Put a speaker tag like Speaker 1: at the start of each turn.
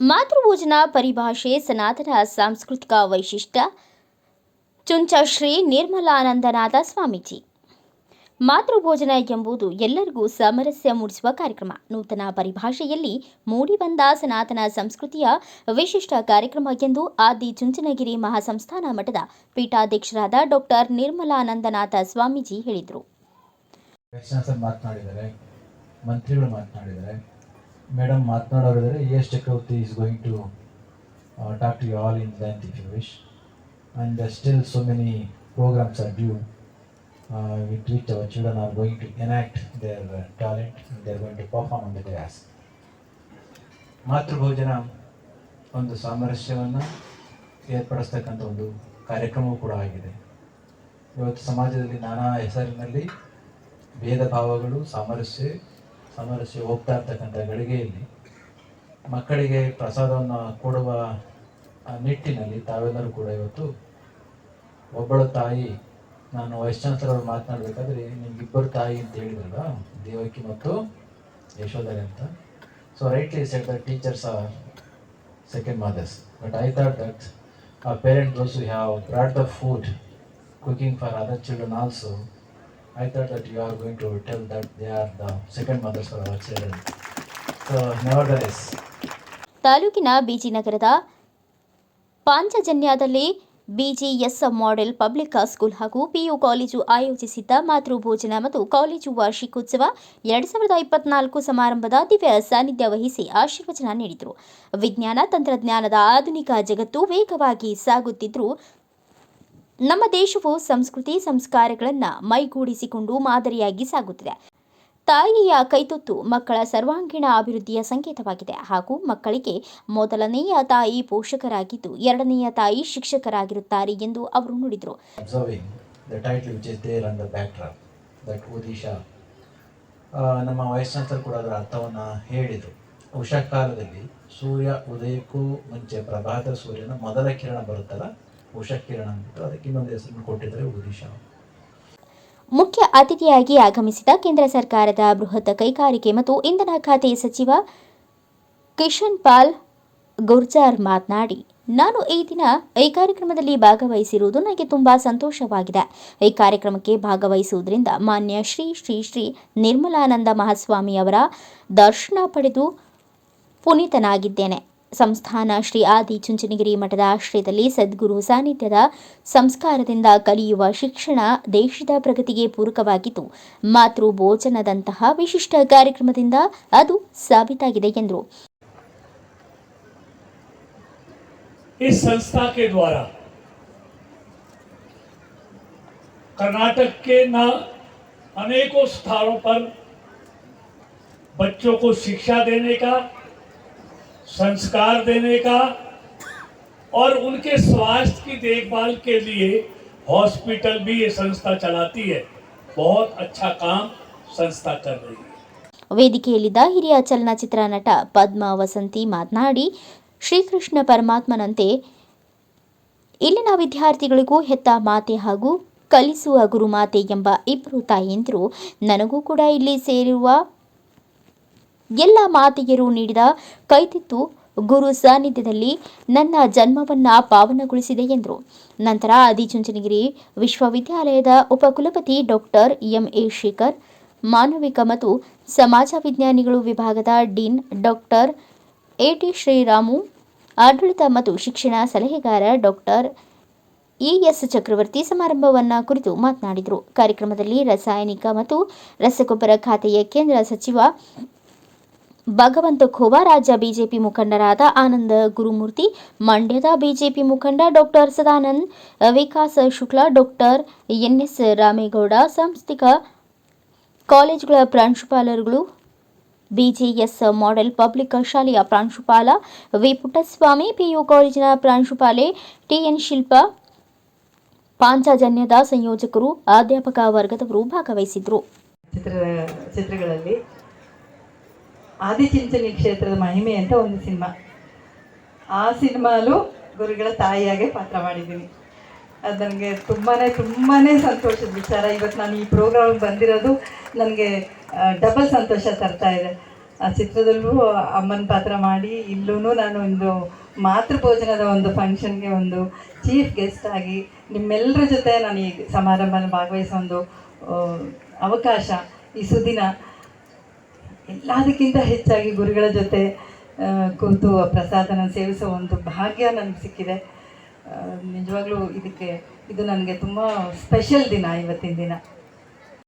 Speaker 1: ಮಾತೃಭೋಜನ ಪರಿಭಾಷೆ ಸನಾತನ ಸಾಂಸ್ಕೃತಿಕ ವೈಶಿಷ್ಟ್ಯ. ಚುಂಚ ಶ್ರೀ ನಿರ್ಮಲಾನಂದನಾಥ ಸ್ವಾಮೀಜಿ. ಮಾತೃಭೋಜನ ಎಂಬುದು ಎಲ್ಲರಿಗೂ ಸಾಮರಸ್ಯ ಮೂಡಿಸುವ ಕಾರ್ಯಕ್ರಮ. ನೂತನ ಪರಿಭಾಷೆಯಲ್ಲಿ ಮೂಡಿಬಂದ ಸನಾತನ ಸಂಸ್ಕೃತಿಯ ವಿಶಿಷ್ಟ ಕಾರ್ಯಕ್ರಮ ಎಂದು ಆದಿ ಚುಂಚನಗಿರಿ ಮಹಾಸಂಸ್ಥಾನ ಮಠದ ಪೀಠಾಧ್ಯಕ್ಷರಾದ ಡಾಕ್ಟರ್ ನಿರ್ಮಲಾನಂದನಾಥ ಸ್ವಾಮೀಜಿ ಹೇಳಿದರು.
Speaker 2: Madam ಮಾತನಾಡೋರಿದ್ದಾರೆ. A S Chakravarthi is going to talk to you all in length if you wish and still so many programmes are due with which our children are going to enact their talent they are going to perform on the dais ಮಾತೃಭೋಜನ ಒಂದು ಸಾಮರಸ್ಯವನ್ನು ಏರ್ಪಡಿಸ್ತಕ್ಕಂಥ ಒಂದು ಕಾರ್ಯಕ್ರಮವೂ ಕೂಡ ಆಗಿದೆ. ಇವತ್ತು ಸಮಾಜದಲ್ಲಿ ನಾನಾ ಹೆಸರಿನಲ್ಲಿ ಭೇದ ಭಾವಗಳು, ಸಾಮರಸ್ಯ ಸಾಮರಸ್ಯ ಹೋಗ್ತಾ ಇರ್ತಕ್ಕಂಥ ಗಳಿಗೆಯಲ್ಲಿ ಮಕ್ಕಳಿಗೆ ಪ್ರಸಾದವನ್ನು ಕೊಡುವ ನಿಟ್ಟಿನಲ್ಲಿ ತಾವೆಲ್ಲರೂ ಕೂಡ ಇವತ್ತು ಒಬ್ಬಳ ತಾಯಿ ನಾನು ವೈಸ್ ಚಾನ್ಸಲರ್ ಅವರು ಮಾತನಾಡಬೇಕಾದ್ರೆ ನಿಮ್ಗಿಬ್ಬರು ತಾಯಿ ಅಂತ ಹೇಳಿದ್ರಲ್ಲ ದೇವಕಿ ಮತ್ತು ಯಶೋಧರಿ ಅಂತ. So rightly set the teachers are second mothers but I thought that a parent those you have brought the food cooking for other children also, I thought that you are going to tell that they are the second mothers for our children. So nevertheless,
Speaker 1: ತಾಲೂಕಿನ ಬಿಜಿನಗರದ ಪಾಂಚಜನ್ಯದಲ್ಲಿ BGS model public school ಹಾಗೂ PU college ಆಯೋಜಿಸಿದ್ದ ಮಾತೃಭೋಜನ ಮತ್ತು college ವಾರ್ಷಿಕೋತ್ಸವ ಎರಡು ಸಾವಿರದ ಇಪ್ಪತ್ನಾಲ್ಕು ಸಮಾರಂಭದ ದಿವ್ಯ ಸಾನ್ನಿಧ್ಯ ವಹಿಸಿ ಆಶೀರ್ವಚನ ನೀಡಿದರು ವಿಜ್ಞಾನ ತಂತ್ರಜ್ಞಾನದ ಆಧುನಿಕ ಜಗತ್ತು ವೇಗವಾಗಿ ಸಾಗುತ್ತಿದ್ದರೂ ನಮ್ಮ ದೇಶವು ಸಂಸ್ಕೃತಿ ಸಂಸ್ಕಾರಗಳನ್ನು ಮೈಗೂಡಿಸಿಕೊಂಡು ಮಾದರಿಯಾಗಿ ಸಾಗುತ್ತಿದೆ. ತಾಯಿಯ ಕೈತೊತ್ತು ಮಕ್ಕಳ ಸರ್ವಾಂಗೀಣ ಅಭಿವೃದ್ಧಿಯ ಸಂಕೇತವಾಗಿದೆ ಹಾಗೂ ಮಕ್ಕಳಿಗೆ ಮೊದಲನೆಯ ತಾಯಿ ಪೋಷಕರಾಗಿದ್ದು ಎರಡನೆಯ ತಾಯಿ ಶಿಕ್ಷಕರಾಗಿರುತ್ತಾರೆ ಎಂದು ಅವರು ನುಡಿದರು.
Speaker 2: ನಮ್ಮ ಚಾನ್ಸಲರ್ ಕೂಡ ಅದರ ಅರ್ಥವನ್ನು ಹೇಳಿದರು. ಉಷಾಕಾಲದಲ್ಲಿ ಸೂರ್ಯ ಉದಯಕ್ಕೂ ಮುಂಚೆ ಪ್ರಭಾತ ಸೂರ್ಯನ ಮೊದಲ ಕಿರಣ ಬರುತ್ತಲ್ಲ? ಉಷಾ ಕಿರಣ ಅಂದ್ಬಿಟ್ಟು ಅದಕ್ಕೆ ಇನ್ನೊಂದು ಹೆಸರನ್ನು ಕೊಟ್ಟಿದ್ದಾರೆ ಒಡಿಶಾ
Speaker 1: ಮುಖ್ಯ ಅತಿಥಿಯಾಗಿ ಆಗಮಿಸಿದ ಕೇಂದ್ರ ಸರ್ಕಾರದ ಬೃಹತ್ ಕೈಗಾರಿಕೆ ಮತ್ತು ಇಂಧನ ಖಾತೆ ಸಚಿವ ಕಿಶನ್ ಪಾಲ್ ಗುರ್ಜಾರ್ ಮಾತನಾಡಿ, ನಾನು ಈ ದಿನ ಈ ಕಾರ್ಯಕ್ರಮದಲ್ಲಿ ಭಾಗವಹಿಸಿರುವುದು ನನಗೆ ತುಂಬ ಸಂತೋಷವಾಗಿದೆ. ಈ ಕಾರ್ಯಕ್ರಮಕ್ಕೆ ಭಾಗವಹಿಸುವುದರಿಂದ ಮಾನ್ಯ ಶ್ರೀ ಶ್ರೀ ಶ್ರೀ ನಿರ್ಮಲಾನಂದ ಮಹಾಸ್ವಾಮಿಯವರ ದರ್ಶನ ಪಡೆದು ಪುನೀತನಾಗಿದ್ದೇನೆ. ಸಂಸ್ಥಾನ ಶ್ರೀ ಆದಿ ಚುಂಚನಗಿರಿ ಮಠದ ಆಶ್ರಯದಲ್ಲಿ ಸದ್ಗುರು ಸಾನ್ನಿಧ್ಯದ ಸಂಸ್ಕಾರದಿಂದ ಕಲಿಯುವ ಶಿಕ್ಷಣ ದೇಶದ ಪ್ರಗತಿಗೆ ಪೂರಕವಾಗಿದ್ದು ಮಾತೃ ಭೋಜನದಂತಹ ವಿಶಿಷ್ಟ ಕಾರ್ಯಕ್ರಮದಿಂದ ಅದು ಸಾಬೀತಾಗಿದೆ ಎಂದರು
Speaker 3: इस संस्था के द्वारा कर्नाटक के न अनेकों स्थानों पर बच्चों को शिक्षा देने का संस्कार देने का और उनके स्वास्थ्य की देखभाल के लिए हॉस्पिटल भी ये संस्था चलाती है बहुत अच्छा काम संस्था कर रही है
Speaker 1: ವೇದಿಕೆಯಲ್ಲಿದ್ದ ಹಿರಿಯ ಚಲನಚಿತ್ರ ನಟ ಪದ್ಮ ವಸಂತಿ ಮಾತನಾಡಿ ಶ್ರೀಕೃಷ್ಣ ಪರಮಾತ್ಮನಂತೆ ಇಲ್ಲಿನ ವಿದ್ಯಾರ್ಥಿಗಳಿಗೂ ಹೆತ್ತ ಮಾತೆ ಹಾಗೂ ಕಲಿಸುವ ಗುರುಮಾತೆ ಎಂಬ ಇಬ್ಬರು ತಾಯಂದಿರು ನನಗೂ ಕೂಡ ಇಲ್ಲಿ ಸೇರಿರುವ ಎಲ್ಲ ಮಾತೆಯರು ನೀಡಿದ ಕೈತಿತ್ತು, ಗುರು ಸಾನ್ನಿಧ್ಯದಲ್ಲಿ ನನ್ನ ಜನ್ಮವನ್ನ ಪಾವನಗೊಳಿಸಿದೆ ಎಂದರು. ನಂತರ ಆದಿಚುಂಚನಗಿರಿ ವಿಶ್ವವಿದ್ಯಾಲಯದ ಉಪಕುಲಪತಿ ಡಾಕ್ಟರ್ ಎಂ ಎ ಶೇಖರ್, ಮಾನವಿಕ ಮತ್ತು ಸಮಾಜ ವಿಜ್ಞಾನಿಗಳು ವಿಭಾಗದ dean doctor A T Sriramu, ಆಡಳಿತ ಮತ್ತು ಶಿಕ್ಷಣ ಸಲಹೆಗಾರ ಡಾಕ್ಟರ್ ಇಎಸ್ ಚಕ್ರವರ್ತಿ ಸಮಾರಂಭವನ್ನ ಕುರಿತು ಮಾತನಾಡಿದರು. ಕಾರ್ಯಕ್ರಮದಲ್ಲಿ ರಾಸಾಯನಿಕ ಮತ್ತು ರಸಗೊಬ್ಬರ ಖಾತೆಯ ಕೇಂದ್ರ ಸಚಿವ ಭಗವಂತ ಖೋವಾ ರಾಜ್ಯ ಬಿಜೆಪಿ ಮುಖಂಡರಾದ ಆನಂದ ಗುರುಮೂರ್ತಿ, ಮಂಡ್ಯದ ಬಿಜೆಪಿ ಮುಖಂಡ doctor Sadanand, Vikas Shukla, doctor N S Ramegowda, ಸಾಂಸ್ಥಿಕ ಕಾಲೇಜುಗಳ ಪ್ರಾಂಶುಪಾಲರುಗಳು, ಬಿಜೆಎಸ್ ಮಾಡೆಲ್ ಪಬ್ಲಿಕ್ ಶಾಲೆಯ ಪ್ರಾಂಶುಪಾಲ ವಿ ಪುಟ್ಟಸ್ವಾಮಿ ಪಿಯು ಕಾಲೇಜಿನ ಪ್ರಾಂಶುಪಾಲೆ ಟಿಎನ್ ಶಿಲ್ಪ, ಪಾಂಚಜನ್ಯದ ಸಂಯೋಜಕರು, ಅಧ್ಯಾಪಕ ವರ್ಗದವರು ಭಾಗವಹಿಸಿದ್ರು.
Speaker 4: ಚಿತ್ರ ಚಿತ್ರಗಳಲ್ಲಿ ಆದಿಚಿಂಚನಿ ಕ್ಷೇತ್ರದ ಮಹಿಮೆ ಅಂತ ಒಂದು ಸಿನಿಮಾ. ಆ ಸಿನಿಮಾಲು ಗುರುಗಳ ತಾಯಿಯಾಗೆ ಪಾತ್ರ ಮಾಡಿದ್ದೀನಿ. ಅದು ನನಗೆ ತುಂಬಾ ತುಂಬಾ ಸಂತೋಷದ ವಿಚಾರ. ಇವತ್ತು ನಾನು ಈ ಪ್ರೋಗ್ರಾಮ್ಗೆ ಬಂದಿರೋದು ನನಗೆ ಡಬಲ್ ಸಂತೋಷ ತರ್ತಾ ಇದೆ. ಆ ಚಿತ್ರದಲ್ಲೂ ಅಮ್ಮನ ಪಾತ್ರ ಮಾಡಿ ಇಲ್ಲೂ ನಾನು ಒಂದು ಮಾತೃಭೋಜನದ ಒಂದು ಫಂಕ್ಷನ್ಗೆ ಒಂದು ಚೀಫ್ ಗೆಸ್ಟ್ ಆಗಿ ನಿಮ್ಮೆಲ್ಲರ ಜೊತೆ ನಾನು ಈ ಸಮಾರಂಭನ ಭಾಗವಹಿಸೋ ಒಂದು ಅವಕಾಶ ಈ ಸುದಿನ ಎಲ್ಲದಕ್ಕಿಂತ ಹೆಚ್ಚಾಗಿ ಗುರುಗಳ ಜೊತೆ ಕೂತು ಆ ಪ್ರಸಾದನ ಸೇವಿಸೋ ಒಂದು ಭಾಗ್ಯ ನನಗೆ ಸಿಕ್ಕಿದೆ. ನಿಜವಾಗ್ಲೂ ಇದಕ್ಕೆ, ಇದು ನನಗೆ ತುಂಬ ಸ್ಪೆಷಲ್ ದಿನ ಇವತ್ತಿನ ದಿನ.